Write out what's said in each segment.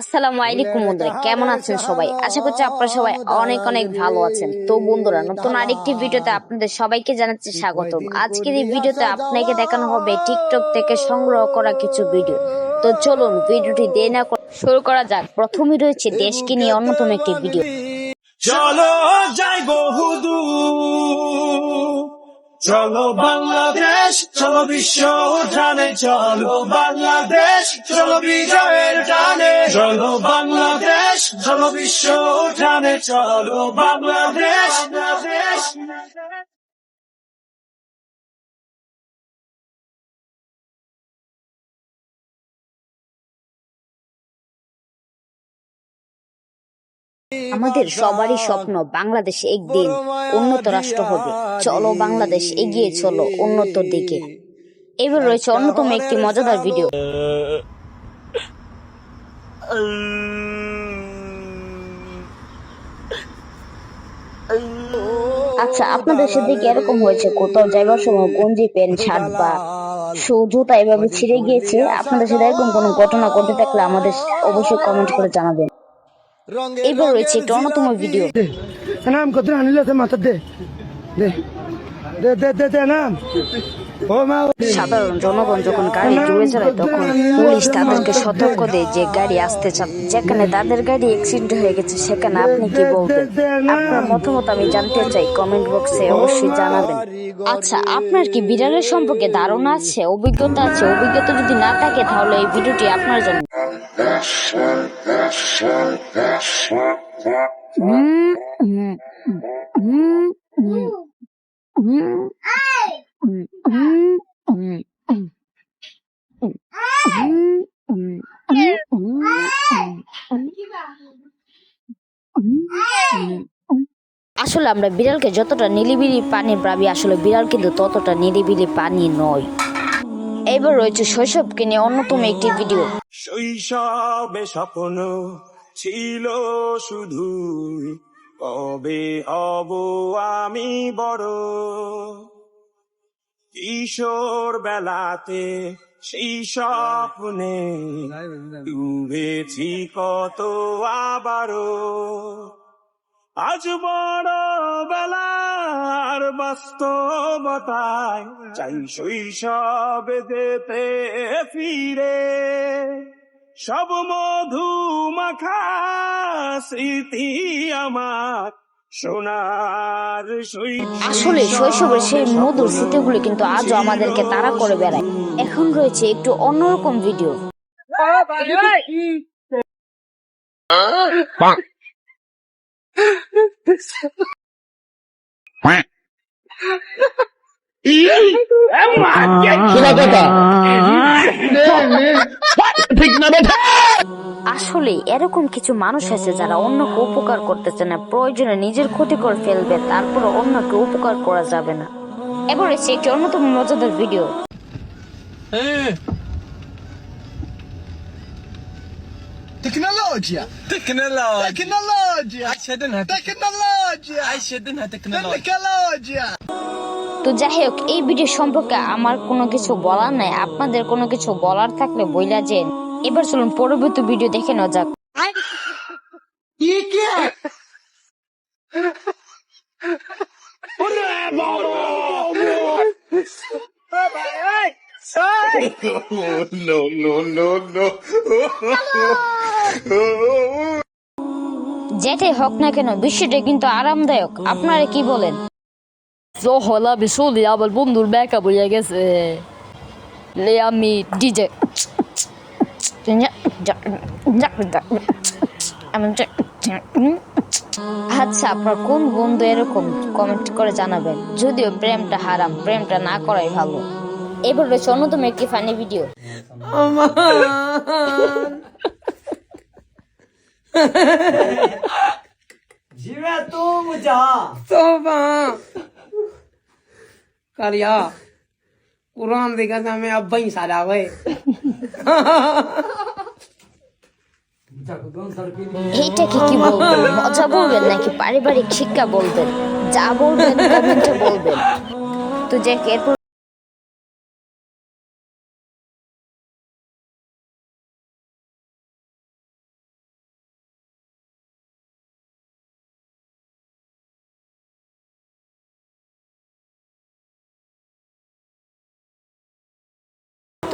আসসালামু আলাইকুম বন্ধুরা কেমন আছেন সবাই? আশা করছি আপনারা সবাই অনেক অনেক ভালো আছেন। তো বন্ধুরা নতুন আরেকটি ভিডিওতে আপনাদের সবাইকে জানাচ্ছি স্বাগতম। আজকের এই ভিডিওতে আপনাকে দেখানো হবে টিকটক থেকে সংগ্রহ করা কিছু ভিডিও। তো চলুন ভিডিওটি দেরি না শুরু করা যাক। প্রথমেই রয়েছে দেশকে নিয়ে অন্যতম একটি ভিডিও। চলো যাই বহুদূর চলো বাংলাদেশ, চলো বিশ্ব উঠানে চলো বাংলাদেশ, চলো বিজয়ের টানে। চলো বাংলাদেশ, চলো বিশ্ব উঠানে চলো বাংলাদেশ বাংলাদেশ। আমাদের সবারই স্বপ্ন বাংলাদেশ একদিন উন্নত রাষ্ট্র হবে। চলো বাংলাদেশ এগিয়ে চলো উন্নত দিকে। এবার রয়েছে অন্যতম একটি মজাদার ভিডিও আচ্ছা আপনাদের সাথে কি এরকম হয়েছে কোথাও যাইবার সময় গঞ্জি প্যান্ট শার্ট বা শু জুতা এভাবে ছিঁড়ে গিয়েছে। আপনাদের সাথে এরকম কোনো ঘটনা ঘটে থাকলে আমাদের অবশ্যই কমেন্ট করে জানাবেন। এবার রয়েছে একটি অন্যতম ভিডিও নাম কত আনিলে মাথা দে। দে দে দে দে দে নাম সাধারণ জনগণ যখন গাড়ি জুড়ে চালায় তখন পুলিশ তাদেরকে সতর্ক দেয় যে গাড়ি আসতে চান যেখানে তাদের গাড়ি অ্যাক্সিডেন্ট হয়ে গেছে সেখানে আপনি কি বলবেন? আপনার মতামত আমি জানতে চাই কমেন্ট বক্সে অবশ্যই জানাবেন। আচ্ছা আপনার কি বিড়ালের সম্পর্কে ধারণা আছে অভিজ্ঞতা আছে? অভিজ্ঞতা যদি না থাকে তাহলে এই ভিডিওটি আপনার জন্য। আসলে আমরা বিড়ালকে যতটা নিলিবিলি পানি ভাবি আসলে বিড়াল কিন্তু ততটা নিলিবিলি পানি নয়। এবার রয়েছে শৈশবকে নিয়ে অন্যতম একটি ভিডিও শৈশবে স্বপ্ন ছিল শুধু, কবে হব আমি বড়? কিশোর বেলাতে সেই স্বপ্নে ডুবেছি কত আবারও। আজ বড় বেলার বাস্তবতায় চাই শৈশবে যেতে ফিরে সব মধু মাখা স্মৃতি আমার সোনার আসলে শৈশবের সেই মধুর স্মৃতিগুলো কিন্তু আজও আমাদেরকে তাড়া করে বেড়ায় এখন রয়েছে একটু অন্যরকম ভিডিও আসলে এরকম কিছু মানুষ আছে যারা অন্যকে উপকার করতেছে না। প্রয়োজনে নিজের ক্ষতি করে ফেলবে তারপর অন্যকে উপকার করা যাবে না। এবার একটি অন্যতম মজাদার ভিডিও تكنولوجيا تكنولوجيا تكنولوجيا اشهد انها تكنولوجيا اشهد انها تكنولوجيا تكنولوجيا তো যাই হোক এই ভিডিও সম্পর্কে আমার কোনো কিছু বলার নাই আপনাদের কোনো কিছু বলার থাকলে বইলা যে এবার চলুন পরবর্তী ভিডিও দেখে নেওয়া যাক যেটাই হোক না কেন বিষয়টা কিন্তু আরামদায়ক। আপনারা কি বলেন? Zohola bisuli আবার বন্ধুর ব্যাকা বইয়া গেছে। লে আমি ডিজে। আচ্ছা আপনার কোন বন্ধু এরকম কমেন্ট করে জানাবেন? যদিও প্রেমটা হারাম প্রেমটা না করাই ভালো। এবার রয়েছে অন্যতম একটি ফানি ভিডিও तोबा करिया कुरान देखा था मैं अब ही सारा हुए এইটাকে কি বলবেন মজা বলবেন নাকি পারিবারিক শিক্ষা বলবেন যা বলবেন কমেন্টে বলবেন তো যে এরপর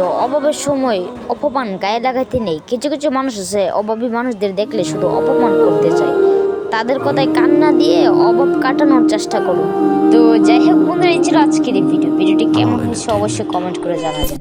তো অভাবের সময় অপমান গায়ে লাগাইতে নেই। কিছু কিছু মানুষ আছে অভাবী মানুষদের দেখলে শুধু অপমান করতে চায়। তাদের কথায় কান্না দিয়ে অভাব কাটানোর চেষ্টা করুন। তো যাই হোক বন্ধুরা এই ছিল আজকের এই ভিডিও। ভিডিওটি কেমন হয়েছে অবশ্যই কমেন্ট করে জানাবেন।